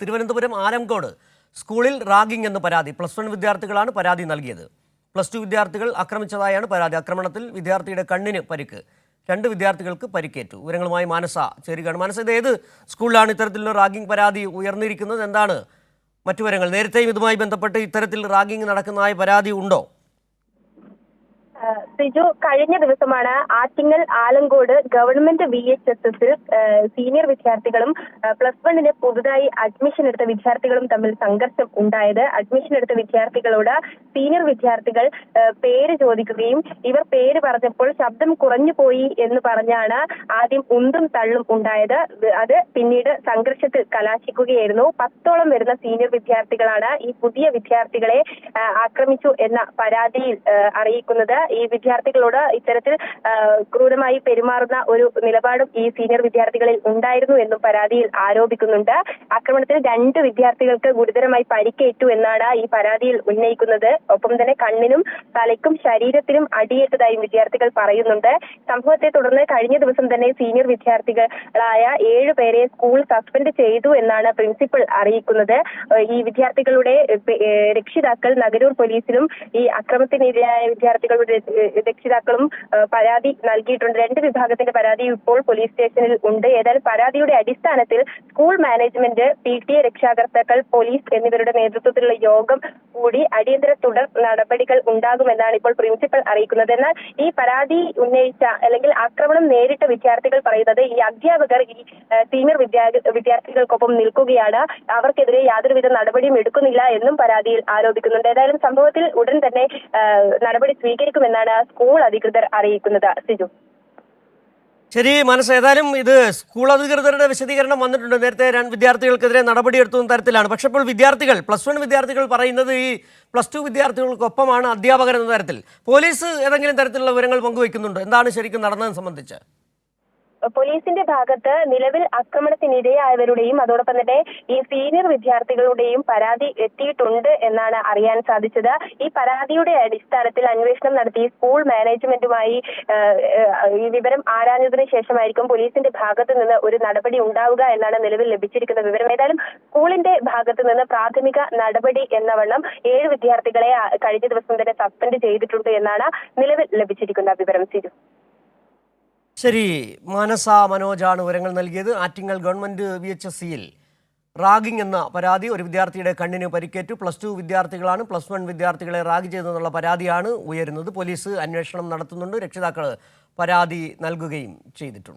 തിരുവനന്തപുരം ആലംകോട് സ്കൂളിൽ റാഗിംഗ് എന്ന് പരാതി. പ്ലസ് വൺ വിദ്യാർത്ഥികളാണ് പരാതി നൽകിയത്. പ്ലസ് ടു വിദ്യാർത്ഥികൾ ആക്രമിച്ചതായാണ് പരാതി. ആക്രമണത്തിൽ വിദ്യാർത്ഥിയുടെ കണ്ണിന് പരിക്ക്. രണ്ട് വിദ്യാർത്ഥികൾക്ക് പരിക്കേറ്റു. വിവരങ്ങളുമായി മാനസ ചേരുകയാണ്. മാനസ ഇത് ഏത് സ്കൂളിലാണ് ഇത്തരത്തിലുള്ള റാഗിംഗ് പരാതി ഉയർന്നിരിക്കുന്നത്? എന്താണ് മറ്റു വിവരങ്ങൾ? നേരത്തെയും ഇതുമായി ബന്ധപ്പെട്ട് ഇത്തരത്തിൽ റാഗിംഗ് നടക്കുന്നതായ പരാതി ഉണ്ടോ? സിജു കഴിഞ്ഞ ദിവസമാണ് Attingal Alamcode government V H S എസിൽ സീനിയർ വിദ്യാർത്ഥികളും പ്ലസ് വണ്ണിന് പുതുതായി അഡ്മിഷൻ എടുത്ത വിദ്യാർത്ഥികളും തമ്മിൽ സംഘർഷം ഉണ്ടായത്. അഡ്മിഷൻ എടുത്ത വിദ്യാർത്ഥികളോട് സീനിയർ വിദ്യാർത്ഥികൾ പേര് ചോദിക്കുകയും ഇവർ പേര് പറഞ്ഞപ്പോൾ ശബ്ദം കുറഞ്ഞു പോയി എന്ന് പറഞ്ഞാണ് ആദ്യം ഉന്തും തള്ളും ഉണ്ടായത്. അത് പിന്നീട് സംഘർഷത്തിൽ കലാശിക്കുകയായിരുന്നു. പത്തോളം വരുന്ന സീനിയർ വിദ്യാർത്ഥികളാണ് ഈ പുതിയ വിദ്യാർത്ഥികളെ ആക്രമിച്ചു എന്ന പരാതിയിൽ അറിയിക്കുന്നത്. ഈ വിദ്യാർത്ഥികളോട് ഇത്തരത്തിൽ ക്രൂരമായി പെരുമാറുന്ന ഒരു നിലപാടും ഈ സീനിയർ വിദ്യാർത്ഥികളിൽ ഉണ്ടായിരുന്നു എന്നും പരാതിയിൽ ആരോപിക്കുന്നുണ്ട്. ആക്രമണത്തിൽ രണ്ട് വിദ്യാർത്ഥികൾക്ക് ഗുരുതരമായി പരിക്കേറ്റു എന്നാണ് ഈ പരാതിയിൽ ഉന്നയിക്കുന്നത്. ഒപ്പം തന്നെ കണ്ണിനും തലയ്ക്കും ശരീരത്തിനും അടിയേറ്റതായും വിദ്യാർത്ഥികൾ പറയുന്നുണ്ട്. സംഭവത്തെ തുടർന്ന് കഴിഞ്ഞ ദിവസം തന്നെ സീനിയർ വിദ്യാർത്ഥികളായ ഏഴ് പേരെ സ്കൂൾ സസ്പെൻഡ് ചെയ്തു എന്നാണ് പ്രിൻസിപ്പൽ അറിയിക്കുന്നത്. ഈ വിദ്യാർത്ഥികളുടെ രക്ഷിതാക്കൾ നഗരൂർ പോലീസിലും ഈ അക്രമത്തിനിരയായ വിദ്യാർത്ഥികളുടെ രക്ഷിതാക്കളും പരാതി നൽകിയിട്ടുണ്ട്. രണ്ട് വിഭാഗത്തിന്റെ പരാതി ഇപ്പോൾ പോലീസ് സ്റ്റേഷനിൽ ഉണ്ട്. ഏതായാലും പരാതിയുടെ അടിസ്ഥാനത്തിൽ school management P T A രക്ഷാകർത്താക്കൾ police എന്നിവരുടെ നേതൃത്വത്തിലുള്ള യോഗം കൂടി അടിയന്തര തുടർ നടപടികൾ ഉണ്ടാകുമെന്നാണ് ഇപ്പോൾ പ്രിൻസിപ്പൽ അറിയിക്കുന്നത്. എന്നാൽ ഈ പരാതി ഉന്നയിച്ച അല്ലെങ്കിൽ ആക്രമണം നേരിട്ട വിദ്യാർത്ഥികൾ പറയുന്നത് ഈ അധ്യാപകർ ഈ സീനിയർ വിദ്യാർത്ഥി വിദ്യാർത്ഥികൾക്കൊപ്പം നിൽക്കുകയാണ്. അവർക്കെതിരെ യാതൊരുവിധ നടപടിയും എടുക്കുന്നില്ല എന്നും പരാതിയിൽ ആരോപിക്കുന്നുണ്ട്. ഏതായാലും സംഭവത്തിൽ ഉടൻ തന്നെ നടപടി നടപടി സ്വീകരിക്കുമെന്നാണ് സ്കൂൾ അധികൃതർ അറിയിക്കുന്നത്. സിജു. ശരി മനസ്സ് ഏതായാലും ഇത് സ്കൂൾ അധികൃതരുടെ വിശദീകരണം വന്നിട്ടുണ്ട്. നേരത്തെ രണ്ട് വിദ്യാർത്ഥികൾക്കെതിരെ നടപടിയെടുത്തുന്ന തരത്തിലാണ്. പക്ഷെ ഇപ്പോൾ വിദ്യാർത്ഥികൾ പ്ലസ് വൺ വിദ്യാർത്ഥികൾ പറയുന്നത് ഈ പ്ലസ് ടു വിദ്യാർത്ഥികൾക്കൊപ്പമാണ് അധ്യാപകർ എന്ന തരത്തിൽ. പോലീസ് ഏതെങ്കിലും തരത്തിലുള്ള വിവരങ്ങൾ പങ്കുവയ്ക്കുന്നുണ്ടോ? എന്താണ് ശരിക്കും നടന്നതെന്ന് സംബന്ധിച്ച്? പോലീസിന്റെ ഭാഗത്ത് നിലവിൽ ആക്രമണത്തിനിരയായവരുടെയും അതോടൊപ്പം തന്നെ ഈ സീനിയർ വിദ്യാർത്ഥികളുടെയും പരാതി എത്തിയിട്ടുണ്ട് എന്നാണ് അറിയാൻ സാധിച്ചത്. ഈ പരാതിയുടെ അടിസ്ഥാനത്തിൽ അന്വേഷണം നടത്തി സ്കൂൾ മാനേജ്മെന്റുമായി ഈ വിവരം ആരാഞ്ഞതിനു ശേഷമായിരിക്കും പോലീസിന്റെ ഭാഗത്ത് നിന്ന് ഒരു നടപടി ഉണ്ടാവുക എന്നാണ് നിലവിൽ ലഭിച്ചിരിക്കുന്ന വിവരം. ഏതായാലും സ്കൂളിന്റെ ഭാഗത്ത് നിന്ന് പ്രാഥമിക നടപടി എന്ന വണ്ണം ഏഴ് വിദ്യാർത്ഥികളെ കഴിഞ്ഞ ദിവസം തന്നെ സസ്പെൻഡ് ചെയ്തിട്ടുണ്ട് എന്നാണ് നിലവിൽ ലഭിച്ചിരിക്കുന്ന വിവരം. സിജു. ശരി മാനസ മനോജാണ് വിവരങ്ങൾ നൽകിയത്. Attingal government V H S സിയിൽ റാഗിംഗ് എന്ന പരാതി ഒരു വിദ്യാർത്ഥിയുടെ കണ്ണിന് പരിക്കേറ്റു. പ്ലസ് ടു വിദ്യാർത്ഥികളാണ് പ്ലസ് വൺ വിദ്യാർത്ഥികളെ റാഗ് ചെയ്തെന്നുള്ള പരാതിയാണ് ഉയരുന്നത്. പോലീസ് അന്വേഷണം നടത്തുന്നുണ്ട്. രക്ഷിതാക്കൾ പരാതി നൽകുകയും ചെയ്തിട്ടുണ്ട്.